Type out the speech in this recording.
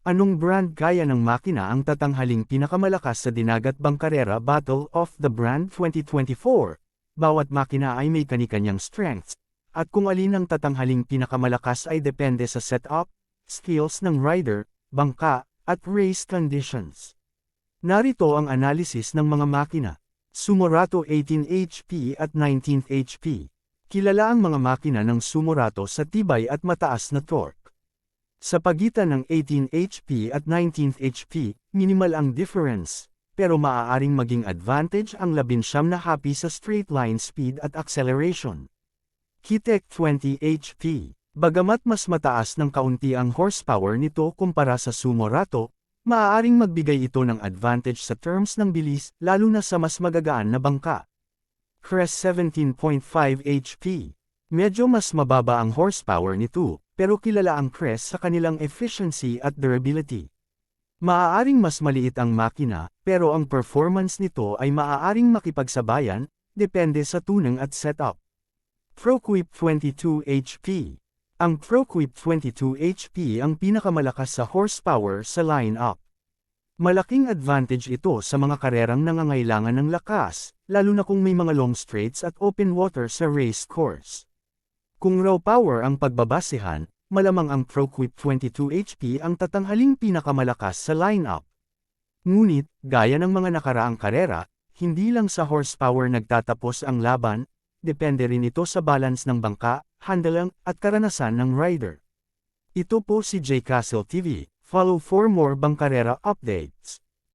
Anong brand kaya ng makina ang tatanghaling pinakamalakas sa Dinagat Bangkarera Battle of the Brand 2024? Bawat makina ay may kani-kanyang strengths, at kung alin ang tatanghaling pinakamalakas ay depende sa setup, skills ng rider, bangka, at race conditions. Narito ang analysis ng mga makina. Sumurato 18 HP at 19 HP. Kilala ang mga makina ng Sumurato sa tibay at mataas na torque. Sa pagitan ng 18 HP at 19 HP, minimal ang difference, pero maaaring maging advantage ang labinsyam na happy sa straight line speed at acceleration. Kitek 20 HP Bagamat mas mataas ng kaunti ang horsepower nito kumpara sa Sumurato, maaaring magbigay ito ng advantage sa terms ng bilis lalo na sa mas magagaan na bangka. Crest 17.5 HP Medyo mas mababa ang horsepower nito, pero kilala ang Crest sa kanilang efficiency at durability. Maaaring mas maliit ang makina, pero ang performance nito ay maaaring makipagsabayan, depende sa tuning at setup. ProQuip 22 HP Ang ProQuip 22 HP ang pinakamalakas sa horsepower sa lineup. Malaking advantage ito sa mga karerang nangangailangan ng lakas, lalo na kung may mga long straights at open water sa race course. Kung raw power ang pagbabasehan, malamang ang ProQuip 22 HP ang tatanghaling pinakamalakas sa lineup. Ngunit, gaya ng mga nakaraang karera, hindi lang sa horsepower nagtatapos ang laban, depende rin ito sa balance ng bangka, handling, at karanasan ng rider. Ito po si J Castle TV, follow for more bangkarera updates.